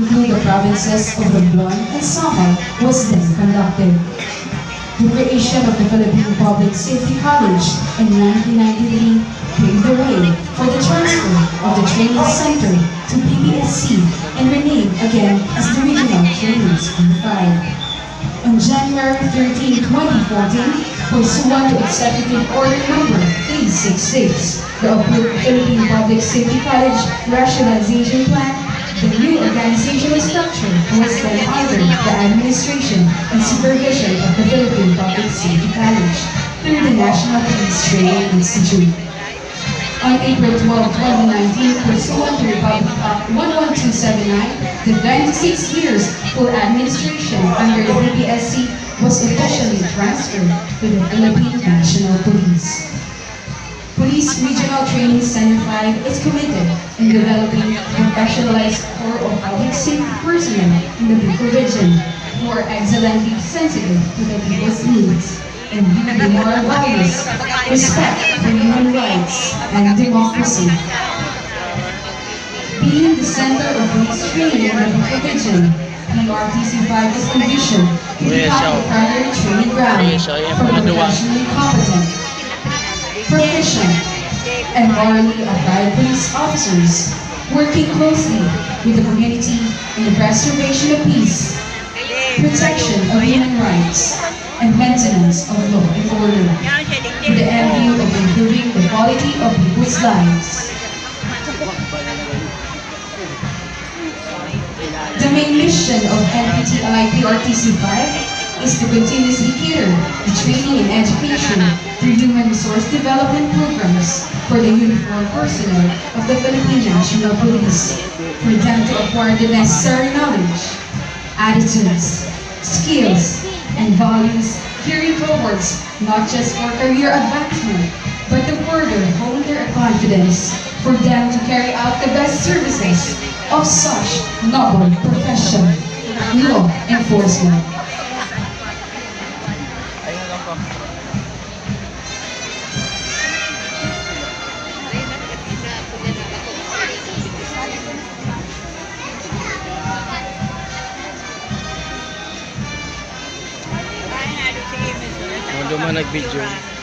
include the provinces of Romblon and Samar, was then conducted. The creation of the Philippine Public Safety College in 1993 paved the way for the transfer of the training center to PBSC and renamed again as the Regional Training School 5. On January 13, 2014, pursuant to Executive Order Number 366, the approved Philippine Public Safety College Rationalization Plan, the new organizational structure was then under the administration and supervision of the Philippine Public Safety College through the National Police Training Institute. On April 12, 2019, pursuant to Republic Act 11279, the 96 years full administration under the PPSC was officially transferred to the Philippine National Police. Police Regional Training Center 5 is committed developing a professionalized core of safety personnel in the Bicol region who are excellently sensitive to the people's needs and who the moral values, respect for human rights, and democracy. Being the center of police training in the Bicol region, PRTC 5 is envisioned to become a primary training ground for professionally competent proficient, and morally upright police officers working closely with the community in the preservation of peace, protection of human rights, and maintenance of law and order with the end view of improving the quality of people's lives. The main mission of NPTI PRTC 5 is to continuously cater the training and education through human resource development programs for the uniformed personnel of the Philippine National Police for them to acquire the necessary knowledge, attitudes, skills, and values carried forwards not just for career advancement, but to further hone their confidence for them to carry out the best services of such noble profession, law enforcement. Ano man nag-video.